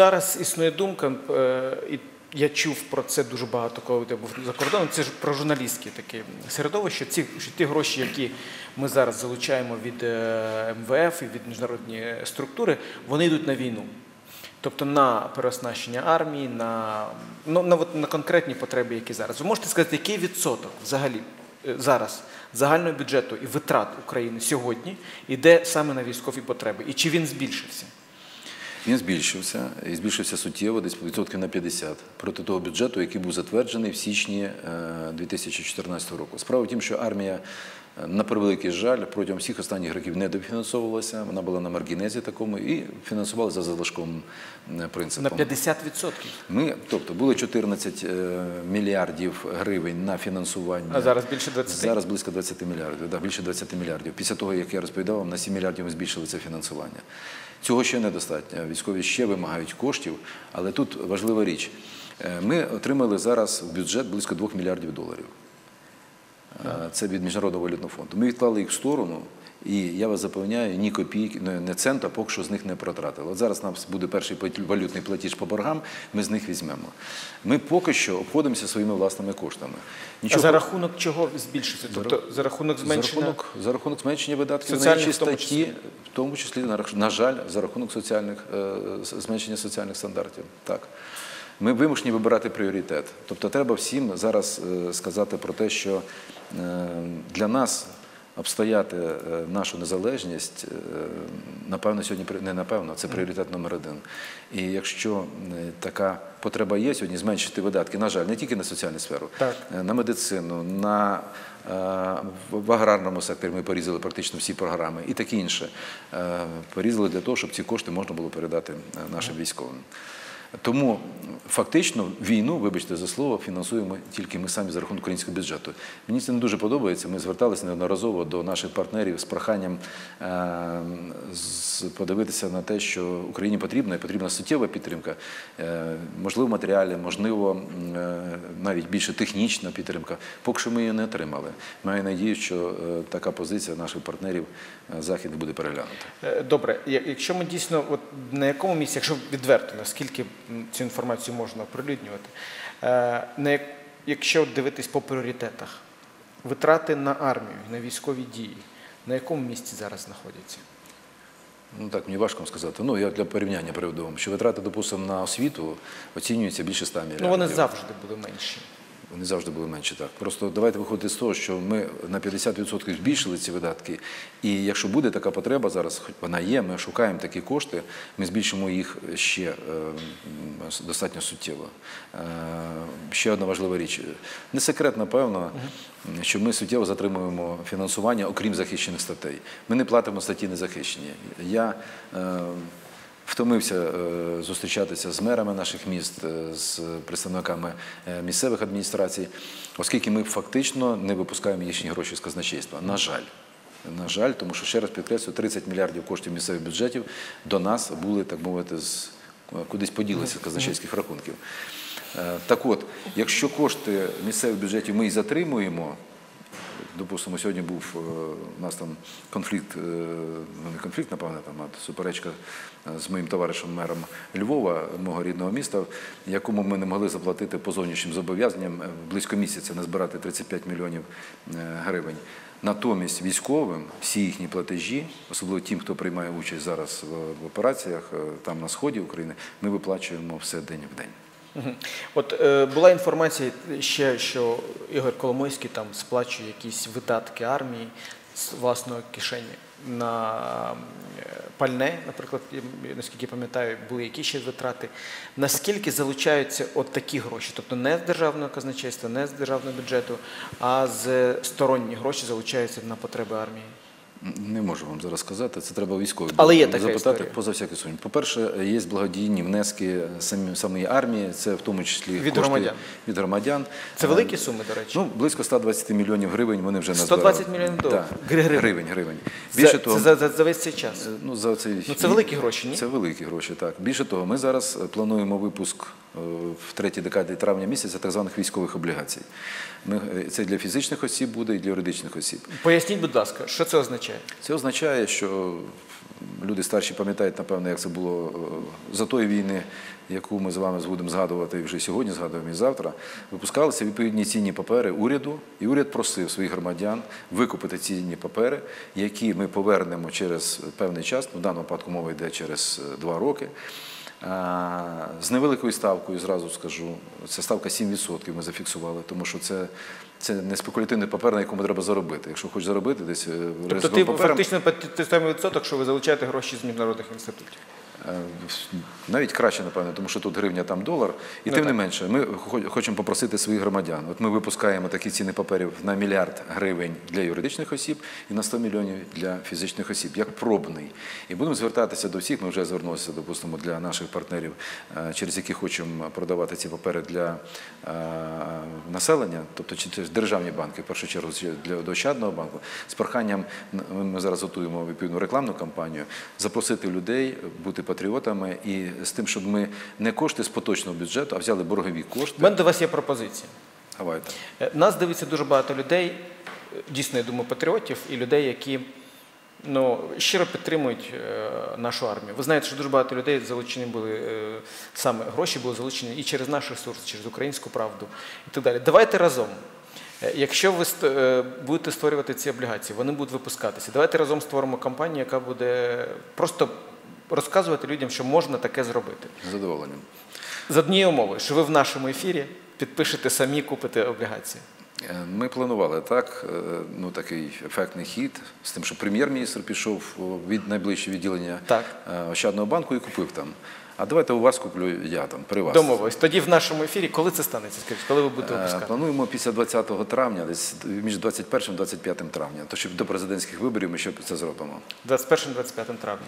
зараз існує думка, е, і я чув про це дуже багато, коли я був за кордоном. Це ж про журналістське таке середовище. Ці що ті гроші, які ми зараз залучаємо від е, МВФ і від міжнародної структури, вони йдуть на війну. Тобто на переоснащення армії, на, ну, на, на конкретні потреби, які зараз. Ви можете сказати, який відсоток взагалі е, зараз загального бюджету і витрат України сьогодні йде саме на військові потреби? І чи він збільшився? Він збільшився і збільшився суттєво, десь відсотків на 50 проти того бюджету, який був затверджений в січні е, 2014 року. Справа в тім, що армія, е, на превеликий жаль, протягом всіх останніх років не дофінансовувалася. Вона була на маргінезі такому і фінансувалася за залишковим е, На принципом. 50%. Ми, тобто, було 14 е, мільярдів гривень на фінансування. А зараз більше 20? Зараз близько 20 мільярдів, да, більше 20 мільярдів. Після того, як я розповідав вам, на 7 мільярдів ми збільшили це фінансування. Цього ще недостатньо. Військові ще вимагають коштів, але тут важлива річ. Е, Ми отримали зараз в бюджет близько 2 мільярдів доларів. Е, Це від Міжнародного валютного фонду. Ми відклали їх в сторону, і я вас запевняю, ні копійки, не- цента поки що з них не протратили. От зараз у нас буде перший валютний платіж по боргам, ми з них візьмемо. Ми поки що обходимося своїми власними коштами. А за рахунок чого збільшиться? Тобто за рахунок За рахунок, за рахунок зменшення видатків на інші статті, в тому числі, на, на жаль, за рахунок соціальних, е, зменшення соціальних стандартів. Так. Ми вимушені вибирати пріоритет. Тобто треба всім зараз е, сказати про те, що е, для нас обстояти е, нашу незалежність, напевно, сьогодні не напевно, це пріоритет номер один. І якщо така потреба є сьогодні, зменшити видатки, на жаль, не тільки на соціальну сферу, Так. На медицину, на в аграрному секторі ми порізали практично всі програми і таке інше. Порізали для того, щоб ці кошти можна було передати нашим військовим. Тому фактично війну, вибачте за слово, фінансуємо тільки ми самі за рахунок українського бюджету. Мені це не дуже подобається. Ми зверталися неодноразово до наших партнерів з проханням е, подивитися на те, що Україні потрібна і потрібна суттєва підтримка, е, можливо, матеріальна, можливо, е, навіть більше технічна підтримка. Поки що ми її не отримали. Маю надію, що е, така позиція наших партнерів західних буде переглянута. Добре, якщо ми дійсно, от на якому місці, якщо відверто, наскільки цю інформацію можна оприлюднювати, е, якщо дивитись по пріоритетах, витрати на армію, на військові дії, на якому місці зараз знаходяться? Ну так, мені важко сказати. Ну, я для порівняння приведу вам, що витрати, допустимо, на освіту оцінюються більше 100 мільярдів. Ну вони завжди були менші. Вони завжди були менші. Так просто давайте виходити з того, що ми на 50% збільшили ці видатки. І якщо буде така потреба зараз, хоч вона є, ми шукаємо такі кошти, ми збільшимо їх ще е, достатньо суттєво. Е, ще одна важлива річ. Не секрет, напевно, що ми суттєво затримуємо фінансування, окрім захищених статей. Ми не платимо статті незахищені. Я е, Втомився е, зустрічатися з мерами наших міст, е, з представниками е, місцевих адміністрацій, оскільки ми фактично не випускаємо їхні гроші з казначейства. На жаль. На жаль, тому що ще раз підкреслюю, 30 мільярдів коштів місцевих бюджетів до нас були, так мовити, з кудись поділися з казначейських рахунків. Так от, якщо кошти місцевих бюджетів ми і затримуємо, Допустимо, сьогодні був е, у нас там конфлікт, е, ну не конфлікт, напевне, там а суперечка е, з моїм товаришем мером Львова, мого рідного міста, якому ми не могли заплатити по зовнішнім зобов'язанням близько місяця не збирати 35 мільйонів гривень. Натомість військовим всі їхні платежі, особливо тим, хто приймає участь зараз в, операціях там на сході України, ми виплачуємо все день в день. От е, була інформація ще, що Ігор Коломойський там сплачує якісь видатки армії з власної кишені на е, пальне, наприклад, наскільки я пам'ятаю, були які ще витрати. Наскільки залучаються от такі гроші? Тобто не з державного казначейства, не з державного бюджету, а з сторонні гроші залучаються на потреби армії? Не можу вам зараз сказати, це треба військові Але є така запитати історія. поза всякий сумнів. По-перше, є благодійні внески самі, самої армії, це в тому числі Від кошти громадян. від громадян. Це Е, великі суми, до речі. Ну, близько 120 мільйонів гривень вони вже 120 назбирали. мільйонів доларів. Гривень. гривень. Це, Більше того, це за, за, за весь цей час. Е, Ну, за цей Ну, це великі гроші, ні? Це великі гроші, так. Більше того, ми зараз е, плануємо випуск е, в третій декаді травня місяця так званих військових облігацій. Е, це для фізичних осіб буде і для юридичних осіб. Поясніть, будь ласка, що це означає? Це означає, що люди старші пам'ятають, напевно, як це було е, за тої війни, яку ми з вами будемо згадувати вже сьогодні згадуємо і завтра. Випускалися відповідні цінні папери уряду, і уряд просив своїх громадян викупити цінні папери, які ми повернемо через певний час. Ну, в даному випадку мова йде через е, два роки. З невеликою ставкою, зразу скажу, це ставка 7% ми зафіксували, тому що це, це не спекулятивний папер, на якому треба заробити. Якщо хочеш заробити десь е, Тобто ти папером, фактично під той самий відсоток, що ви залучаєте гроші з міжнародних інститутів. Е, Навіть краще, напевно, тому що тут гривня, там долар. І Ну, тим не менше, ми хо- хочемо попросити своїх громадян. От ми випускаємо такі ціни паперів на мільярд гривень для юридичних осіб і на 100 мільйонів для фізичних осіб, як пробний. І будемо звертатися до всіх. Ми вже звернулися, допустимо, для наших партнерів, е, через які хочемо продавати ці папери для е, населення, тобто державні банки, в першу чергу для до Ощадного банку, з проханням ми зараз готуємо відповідну рекламну кампанію, запросити людей бути патріотами і з тим, щоб ми не кошти з поточного бюджету, а взяли боргові кошти. У мене до вас є пропозиція. Давайте. Е, Нас дивиться дуже багато людей, е, дійсно, я думаю, патріотів і людей, які ну, щиро підтримують е, нашу армію. Ви знаєте, що дуже багато людей залучені були е, саме гроші були залучені і через наш ресурс, через українську правду і так далі. Давайте разом. Якщо ви будете створювати ці облігації, вони будуть випускатися. Давайте разом створимо кампанію, яка буде просто розказувати людям, що можна таке зробити. З задоволенням. З однією умовою, що ви в нашому ефірі підпишете самі, купите облігації. Е, Ми планували так, е, ну такий ефектний хід з тим, що прем'єр-міністр пішов від найближчого відділення Так. е, Ощадного банку і купив там. А давайте у вас куплю я там при вас. Домовились. Тоді в нашому ефірі, коли це станеться? Скажіть, коли ви будете випускати? Плануємо після 20 травня, десь між 21 і 25 травня. То щоб до президентських виборів ми ще це зробимо. 21-25 травня.